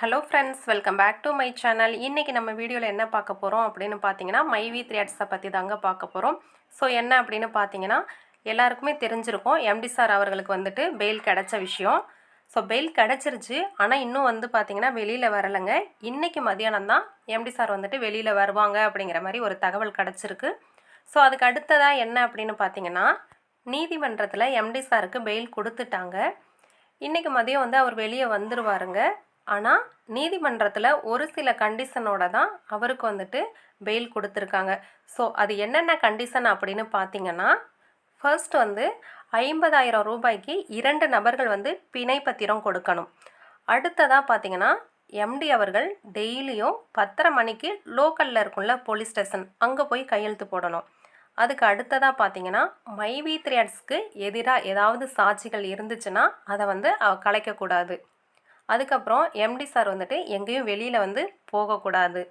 Hello friends welcome back to my channel இன்றைக்கி நம்ம வீடியோவில் என்ன பார்க்க போகிறோம் அப்படின்னு பார்த்தீங்கன்னா மைவி த்ரீட்ஸை பற்றி தாங்க பார்க்க போகிறோம் ஸோ என்ன அப்படின்னு பார்த்தீங்கன்னா எல்லாருக்குமே தெரிஞ்சிருக்கும் எம்டி சார் அவர்களுக்கு வந்துட்டு பெயில் கிடைச்ச விஷயம். ஸோ பெயில் கிடச்சிருச்சு. ஆனால் இன்னும் வந்து பார்த்திங்கன்னா வெளியில் வரலைங்க. இன்றைக்கி மதியானம் தான் எம்டி சார் வந்துட்டு வெளியில் வருவாங்க அப்படிங்கிற மாதிரி ஒரு தகவல் கிடச்சிருக்கு. ஸோ அதுக்கு அடுத்ததாக என்ன அப்படின்னு பார்த்தீங்கன்னா நீதிமன்றத்தில் எம்டி சாருக்கு பெயில் கொடுத்துட்டாங்க. இன்றைக்கி மதியம் வந்து அவர் வெளியே வந்துருவாருங்க. ஆனால் நீதிமன்றத்தில் ஒரு சில கண்டிஷனோட தான் அவருக்கு வந்துட்டு பெயில் கொடுத்துருக்காங்க. ஸோ அது என்னென்ன கண்டிஷன் அப்படின்னு பார்த்தீங்கன்னா ஃபர்ஸ்ட் வந்து ஐம்பதாயிரம் ரூபாய்க்கு இரண்டு நபர்கள் வந்து பிணை பத்திரம் கொடுக்கணும். அடுத்ததாக பார்த்தீங்கன்னா எம்டி அவர்கள் டெய்லியும் பத்தரை மணிக்கு லோக்கலில் இருக்கும்ல போலீஸ் ஸ்டேஷன் அங்கே போய் கையெழுத்து போடணும். அதுக்கு அடுத்ததாக பார்த்தீங்கன்னா மைவி த்ரியட்ஸ்க்கு எதிராக ஏதாவது சாட்சிகள் இருந்துச்சுன்னா அதை வந்து அவ கலைக்கக்கூடாது. அதுக்கப்புறம் எம்டி சார் வந்துட்டு எங்கேயும் வெளியில் வந்து போகக்கூடாது.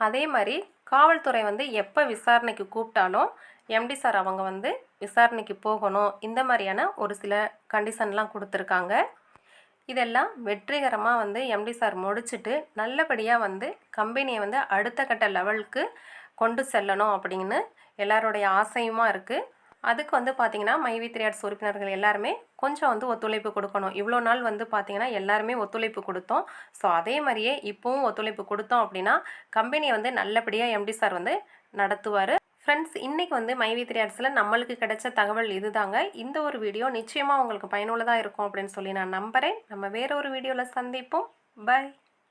அதே மாதிரி காவல்துறை வந்து எப்போ விசாரணைக்கு கூப்பிட்டாலும் எம்டி சார் அவங்க வந்து விசாரணைக்கு போகணும். இந்த மாதிரியான ஒரு சில கண்டிஷன்லாம் கொடுத்துருக்காங்க. இதெல்லாம் வெற்றிகரமாக வந்து எம்டி சார் முடிச்சுட்டு நல்லபடியாக வந்து கம்பெனியை வந்து அடுத்த கட்ட லெவலுக்கு கொண்டு செல்லணும் அப்படின்னு எல்லாருடைய ஆசையுமா இருக்குது அதுக்கு வந்து பார்த்திங்கன்னா மைவி திரையாட்ஸ் உறுப்பினர்கள் எல்லாருமே கொஞ்சம் வந்து ஒத்துழைப்பு கொடுக்கணும். இவ்வளோ நாள் வந்து பார்த்திங்கன்னா எல்லாருமே ஒத்துழைப்பு கொடுத்தோம். ஸோ அதே மாதிரியே இப்போவும் ஒத்துழைப்பு கொடுத்தோம் அப்படின்னா கம்பெனியை வந்து நல்லபடியாக எம்டி சார் வந்து நடத்துவார். ஃப்ரெண்ட்ஸ் இன்றைக்கி வந்து மைவி திரையாட்ஸில் நம்மளுக்கு கிடைச்ச தகவல் இதுதாங்க. இந்த ஒரு வீடியோ நிச்சயமாக உங்களுக்கு பயனுள்ளதாக இருக்கும் அப்படின்னு சொல்லி நான் நம்புகிறேன் நம்ம வேற ஒரு வீடியோவில் சந்திப்போம். பை